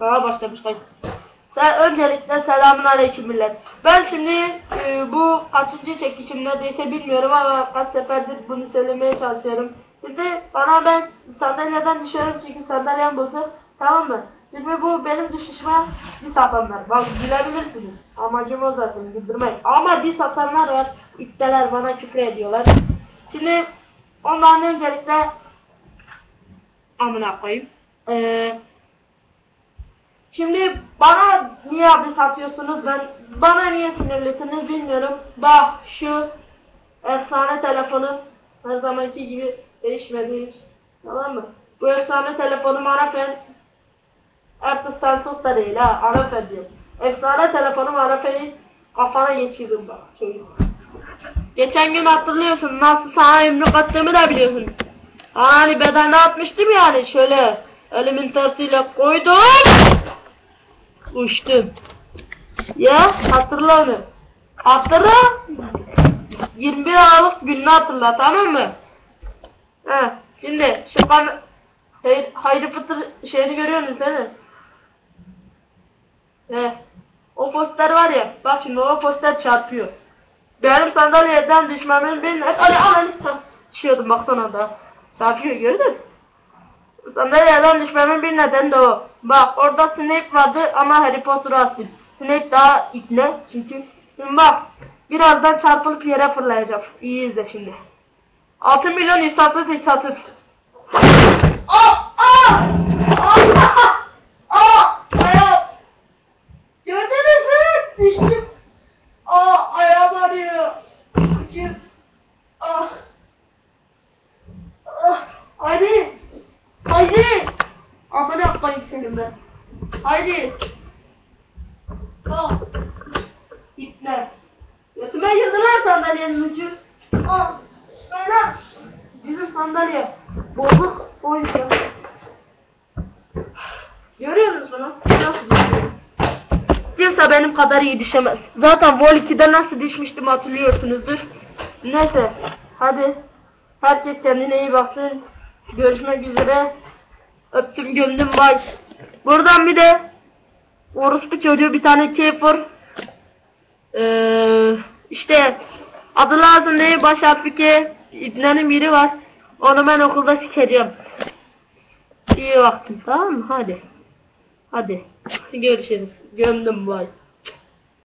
Daha başlamış kayıt. Sen öncelikle selamun aleyküm millet. Ben şimdi e, bu kaçıncı çekişim neredeyse bilmiyorum ama kaç seferdir bunu söylemeye çalışıyorum. Şimdi bana ben sandalyeden düşüyorum çünkü sandalyem bozuk. Tamam mı? Şimdi bu benim düşüşüme diss atanlar. Bak gülebilirsiniz. Amacım o zaten güldürmek. Ama diss atanlar var. İpteler bana küfür ediyorlar. Şimdi ondan öncelikle amına koyayım. Eee Şimdi bana niye adı satıyorsunuz ben bana niye sinirlisiniz bilmiyorum. Bak şu efsane telefonum her zamanki gibi değişmedi hiç. Tamam mı? Bu efsane telefonum Arafen artık Samsung da değil ha Arafen diyor. Efsane telefonum Arafen'i kafana geçirdim bak çocuk. Geçen gün hatırlıyorsun nasıl sana yumruk attığımı da biliyorsun. Hani bedende atmıştım yani şöyle elimin tersiyle koydum. Uçtun. Ya hatırla onu. Hatırla. 21 Aralık gününü hatırla tamam mı? He. Şimdi şu kan Hayır, Hayri Pıtır şeyini görüyorsunuz değil mi? O poster var ya. Bak şimdi o poster çarpıyor. Benim sandalyeden düşmemin. Hadi al al. Düşüyordum baksana da. Çarpıyor gördün mü? Sandalyeden düşmemin bir nedeni de o. Bak orada Snape vardı ama Harry Potter attı. Snape daha ikne çünkü. Bak birazdan çarpılıp yere fırlayacak. İyi izle şimdi. 6 milyon insansız insansız. Aa! Aa! Aa! Aa! Ayağım! Gördünüz mü? Düştüm. Aa! Ayağım ağrıyor. Kıçım. Ah! Ah! Hadi! Koyayım senin ben. Haydi! Al. İpler. Götüme girdi lan sandalyenin ucu. Al. Şöyle. Bizim sandalye. Bozuk. O. Görüyor musun bunu? Nasıl? Kimse benim kadar iyi düşemez. Zaten Vol 2'de nasıl düşmüştüm hatırlıyorsunuzdur. Neyse. Hadi. Herkes kendine iyi baksın. Görüşmek üzere. Öptüm gömdüm bay. Buradan bir de orospu çocuğu bir tane Keyfor ee, işte adı lazım değil baş harfi İbnenin biri var. Onu ben okulda sikeceğim. İyi baktın tamam mı? Hadi. Hadi. Görüşürüz. Gömdüm bay.